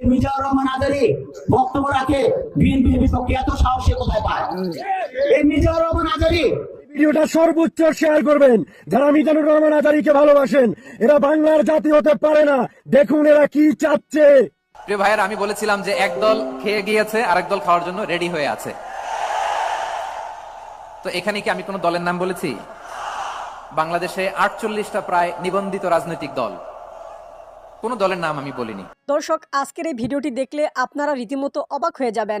মিজানুর রহমান আজারি বক্তব্য রাখে বিএনপির বিপক্ষে এত সাহস সে কোথায় পায়? এই মিজানুর রহমান আজারি ভিডিওটা সর্বোচ্চ শেয়ার করবেন। যারা মিজানুর রহমান আজারিকে ভালোবাসেন এরা বাংলার জাতি হতে পারে না। দেখুন এরা কি চাচ্ছে। প্রিয় ভাইয়ের আমি বলেছিলাম যে একদল খেয়ে গিয়েছে আর দল খাওয়ার জন্য রেডি হয়ে আছে। তো এখানে কি আমি কোনো দলের নাম বলেছি? বাংলাদেশে আটচল্লিশটা প্রায় নিবন্ধিত রাজনৈতিক দল। কোন দলের নাম আমি বলিনি। দর্শক, আজকের এই ভিডিওটি দেখলে আপনারা রীতিমতো অবাক হয়ে যাবেন।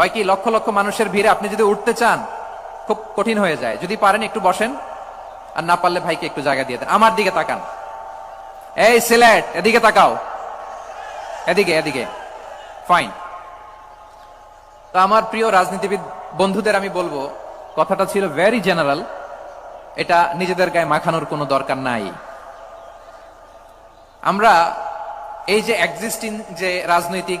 হয় কি লক্ষ লক্ষ মানুষের ভিড়ে আপনি যদি উঠতে চান, খুব কঠিন হয়ে যায়। যদি পারেন একটু বসেন, আর না পারলে ভাইকে একটু জায়গা দিয়ে দেন। আমার দিকে তাকান। এই সিলেট, এদিকে তাকাও। এদিকে এদিকে। ফাইন তো আমার প্রিয় রাজনীতিবিদ বন্ধুদের আমি বলব, কথাটা ছিল ভেরি জেনারেল এটা নিজেদের গায়ে মাখানোর কোনো দরকার নাই। আমরা এই যে এক্সিস্টিং যে রাজনৈতিক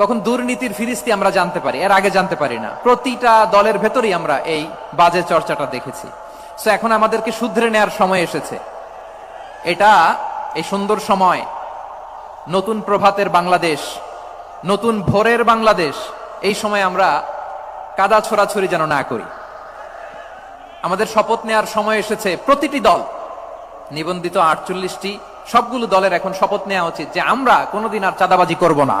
তখন দুর্নীতির ফিরিস্তি আমরা জানতে পারি, এর আগে জানতে পারি না। প্রতিটা দলের ভেতরেই আমরা এই বাজে চর্চাটা দেখেছি। সো এখন আমাদেরকে শুধরে নেয়ার সময় এসেছে। এটা এই সুন্দর সময়, নতুন প্রভাতের বাংলাদেশ, নতুন ভোরের বাংলাদেশ, এই সময় আমরা কাদা ছোড়াছড়ি যেন না করি। আমাদের শপথ নেয়ার সময় এসেছে প্রতিটি দল, নিবন্ধিত আটচল্লিশটি, সবগুলো দলের এখন শপথ নেওয়া উচিত যে আমরা কোনোদিন আর চাঁদাবাজি করব না।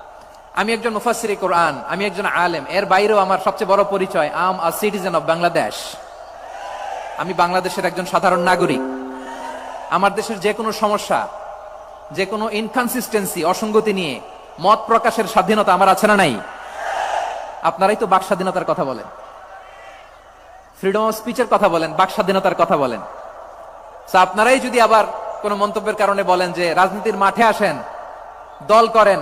আমি একজন মুফাসির কোরআন, আমি একজন আলেম, এর বাইরেও আমার সবচেয়ে বড় পরিচয় I'm a citizen of Bangladesh আমি বাংলাদেশের একজন সাধারণ নাগরিক। আমার দেশের যে কোনো সমস্যা, যে কোনো ইনকনসিস্টেন্সি অসঙ্গতি নিয়ে মত প্রকাশের স্বাধীনতা আমার আছে না নাই? আপনারাই তো বাক স্বাধীনতার কথা বলেন। ফ্রিডম অফ স্পিচের কথা বলেন, বাক স্বাধীনতার কথা বলেন। আপনারাই যদি আবার কোনো মন্তব্যের কারণে বলেন যে রাজনীতির মাঠে আসেন, দল করেন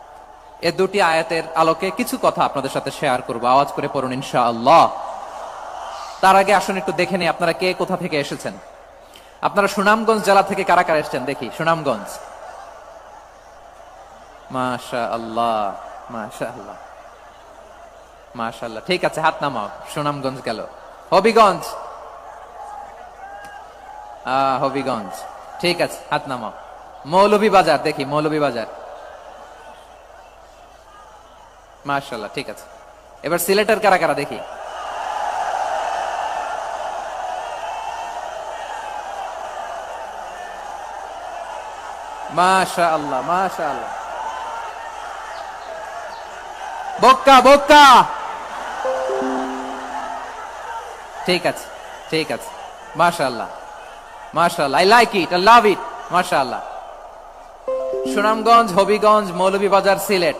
এ দুটি আয়াতের আলোকে কিছু কথা আপনাদের সাথে শেয়ার করব। আওয়াজ করে পড়ুন ইনশা আল্লাহ তার আগে আসুন, একটু দেখে নিই আপনারা কে, কোথা থেকে এসেছেন? আপনারা সুনামগঞ্জ জেলা থেকে কারা কারা এসেছেন? দেখি, সুনামগঞ্জ। আল্লাহ ঠিক আছে, হাত নামাও, সুনামগঞ্জ গেল। হবিগঞ্জ। হবিগঞ্জ। ঠিক আছে, হাত নামাও। মৌলভী বাজার দেখি মৌলভী বাজার মাশাল্লাহ ঠিক আছে। এবার সিলেটের কারা কারা দেখি? মাশা আল্লাহ মাশা আল্লাহ বক্কা বক্কা! ঠিক আছে ঠিক আছে। মাশাআল্লাহ মাশাআল্লাহ I like it I love it মাশাআল্লাহ। সুনামগঞ্জ, হবিগঞ্জ, মৌলভীবাজার, সিলেট।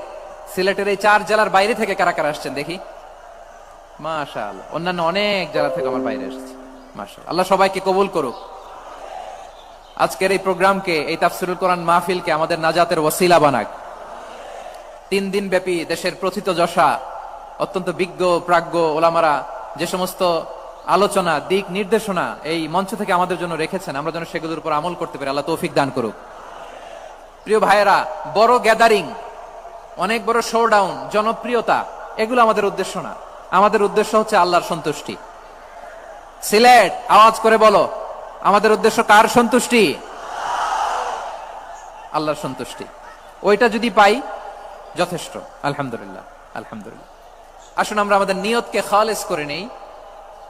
সিলেটের এই চার জেলার বাইরে থেকে কারা কারা আসছেন দেখি? মাশাআল্লাহ, অন্যান্য অনেক জেলা থেকে আমার বাইরে এসেছে। মাশাআল্লাহ, আল্লাহ সবাইকে কবুল করুক। আজকের এই প্রোগ্রামকে, এই তাফসিরুল কোরআন মাহফিলকে আমাদের নাজাতের ওসিলা বানাক। তিন দিন ব্যাপী দেশের প্রথিত যশা, অত্যন্ত বিজ্ঞ, প্রাজ্ঞ ওলামারা যে সমস্ত আলোচনা, দিক নির্দেশনা এই মঞ্চ থেকে আমাদের জন্য রেখেছেন, আমরা যেন সেগুলোর উপর আমল করতে পারি। আল্লাহ তৌফিক দান করুক। প্রিয় ভাইয়েরা, বড় গ্যাদারিং অনেক বড় শো ডাউন জনপ্রিয়তা, এগুলো আমাদের উদ্দেশ্য না। আমাদের উদ্দেশ্য হচ্ছে আল্লাহর সন্তুষ্টি। সিলেট, আওয়াজ করে বলো, আমাদের উদ্দেশ্য কার সন্তুষ্টি? আল্লাহর সন্তুষ্টি। ওইটা যদি পাই, যথেষ্ট। আলহামদুলিল্লাহ আলহামদুলিল্লাহ। আসুন আমরা আমাদের নিয়তকে খালেস করে নেই।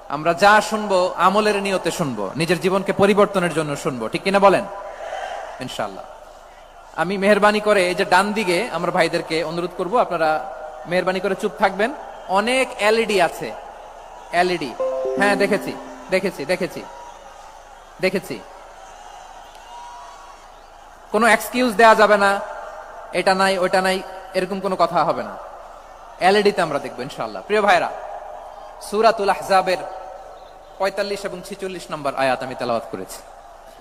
আমরা যা শুনব, আমলের নিয়তে শুনব, নিজের জীবনকে পরিবর্তনের জন্য শুনব। ঠিক কিনা বলেন? ইনশাআল্লাহ। আমি মেহরবানি করে এই যে ডান দিকে আমরা ভাইদেরকে অনুরোধ করব, আপনারা মেহরবানি করে চুপ থাকবেন। অনেক এলইডি আছে। এলইডি। হ্যাঁ দেখেছি দেখেছি দেখেছি দেখেছি। কোনো এক্সকিউজ দেয়া যাবে না, এটা নাই, ওটা নাই, এরকম কোনো কথা হবে না। এলইডিতে আমরা দেখব ইনশাআল্লাহ। প্রিয় ভাইরা, সুরাতুল আহজাবের পঁয়তাল্লিশ এবং ছিচল্লিশ নম্বর আয়াত আমি তেলাওয়াত করেছি।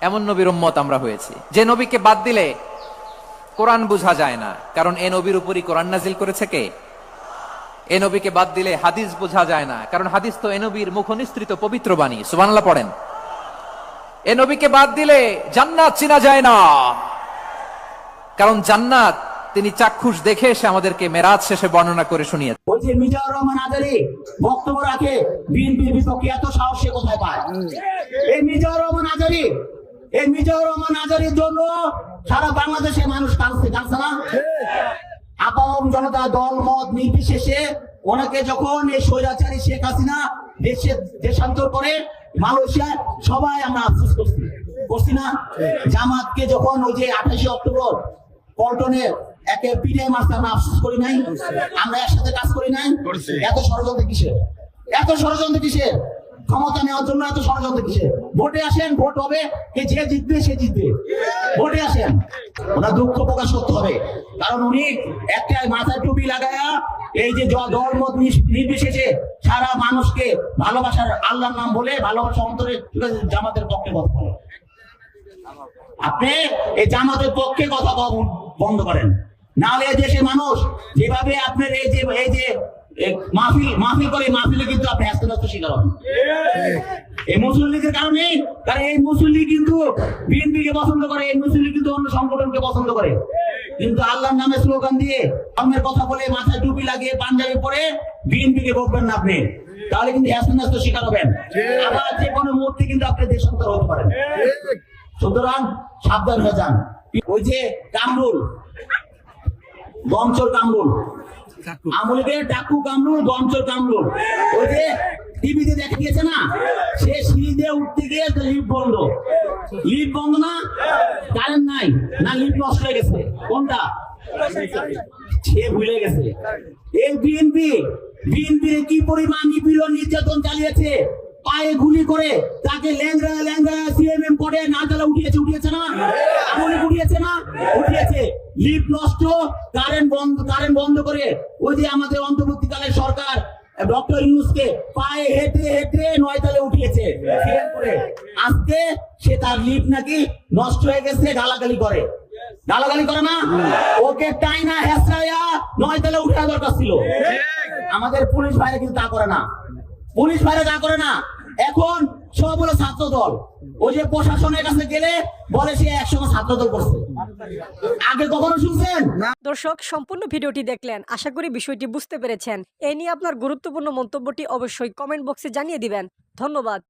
এমন নবীর উম্মত আমরা হয়েছি। যে নবীকে বাদ দিলে কোরআন বুঝা যায় না। কারণ এ নবীর উপরই কোরআন নাজিল করেছে কে? এ নবীকে বাদ দিলে হাদিস বোঝা যায় না। কারণ হাদিস তো এ নবীর মুখনিস্তৃত পবিত্র বাণী। সুবহানাল্লাহ পড়েন। এ নবীকে বাদ দিলে জান্নাত চিনা যায় না। কারণ জান্নাত তিনি চাক্ষুষ দেখে এসে আমাদেরকে মেরাজ শেষে বর্ণনা করে শুনিয়ে ওই যে মিজানুর রহমান আজারি বক্তব্য রাখে বিএনপির বিপক্ষে এত সাহস সে কোথায় পায়? এই মিজানুর রহমান আজারি এই মিজানুর রহমান আজারির জন্য সারা বাংলাদেশে মানুষ কাঁদছে কাঁদছে না? আপাম জনতা দল মত নির্বিশেষে ওনাকে যখন এই স্বৈরাচারী শেখ হাসিনা দেশে দেশান্তর করে মালয়েশিয়া সবাই আমরা আফসোস করছি। করছি না? জামাতকে যখন ওই যে আঠাশে অক্টোবর পল্টনে একে পিঠে মারতে আমরা আফসোস করি নাই। আমরা একসাথে কাজ করি নাই। এত ষড়যন্ত্র কিসের? এত ষড়যন্ত্র কিসের? ক্ষমতা নেওয়ার জন্য এত ষড়যন্ত্র কিসের? ভোটে আসেন, ভোট হবে। কে যে জিতবে, সে জিতবে। ভোটে আসেন। ওনার দুঃখ প্রকাশ করতে হবে। কারণ উনি একটা মাথায় টুপি লাগায়া এই যে দল নির্বিশেষে সারা মানুষকে ভালোবাসার আল্লাহর নাম বলে ভালোবাসা অন্তরে জামাতের পক্ষে কথা বলে। আপনি এই জামাতের পক্ষে কথা বন্ধ করেন। নাহলে দেশের মানুষ যেভাবে আপনার এই যে এই যে মাহফিল মাহফিল করে মাহফিলে কিন্তু আপনি আস্তে আস্তে শিকার হবেন। এই মুসলিম লীগের কারণে কারণ এই মুসলিম লীগ কিন্তু বিএনপি পছন্দ করে এই মুসলিম লীগ কিন্তু অন্য সংগঠনকে পছন্দ করে। কিন্তু আল্লাহর নামে স্লোগান দিয়ে ধর্মের কথা বলে মাথায় টুপি লাগিয়ে পাঞ্জাবি পরে বিএনপি কে ভোটবেন না আপনি। তাহলে কিন্তু আস্তে শিকার হবেন। আবার যে কোনো মুহূর্তে কিন্তু আপনি দেশান্তর হতে পারেন। সুতরাং সাবধান হয়ে যান। ওই যে কামরুল গমচর কামরুল আমলিদের ডাকু ওই যে টিভিতে দেখা গিয়েছে না? সে সিঁড়ি দিয়ে উঠতে গিয়ে বন্ধ। বন্ধ না? কারেন্ট নাই। না লিফট নষ্ট হয়ে গেছে। কোনটা? সে ভুলে গেছে। এই বিএনপি বিএনপি কি পরিমাণ নিপীড়ন নির্যাতন চালিয়েছে? পায়ে গুলি করে তাকে ল্যাংরা ল্যাংরা সিএমএম করে না চালা উঠিয়েছে উঠিয়েছে না? আমলি উঠিয়েছে না? উঠিয়েছে। লিফট নষ্ট কারেন্ট বন্ধ কারেন্ট বন্ধ করে ওই যে আমাদের অন্তর্বর্তীকালের সরকার ডক্টর ইউনুসকে পায়ে হেঁটে হেঁটে নয়তালে উঠিয়েছে করে। আজকে সে তার লিফট নাকি নষ্ট হয়ে গেছে গালাগালি করে। গালাগালি করে না? ওকে টাইনা হেসরাইয়া নয়তালে উঠা দরকার ছিল। আমাদের পুলিশ ভাইরা কিন্তু তা করে না। পুলিশ ভাইরা তা করে না। এখন সব হলো ছাত্র দল। ওই যে প্রশাসনের কাছে গেলে বলে সে একসঙ্গে ছাত্র দল করছে। আগে কখনো শুনছেন? দর্শক, সম্পূর্ণ ভিডিওটি দেখলেন। আশা করি বিষয়টি বুঝতে পেরেছেন। এ নিয়ে আপনার গুরুত্বপূর্ণ মন্তব্যটি অবশ্যই কমেন্ট বক্সে জানিয়ে দিবেন। ধন্যবাদ।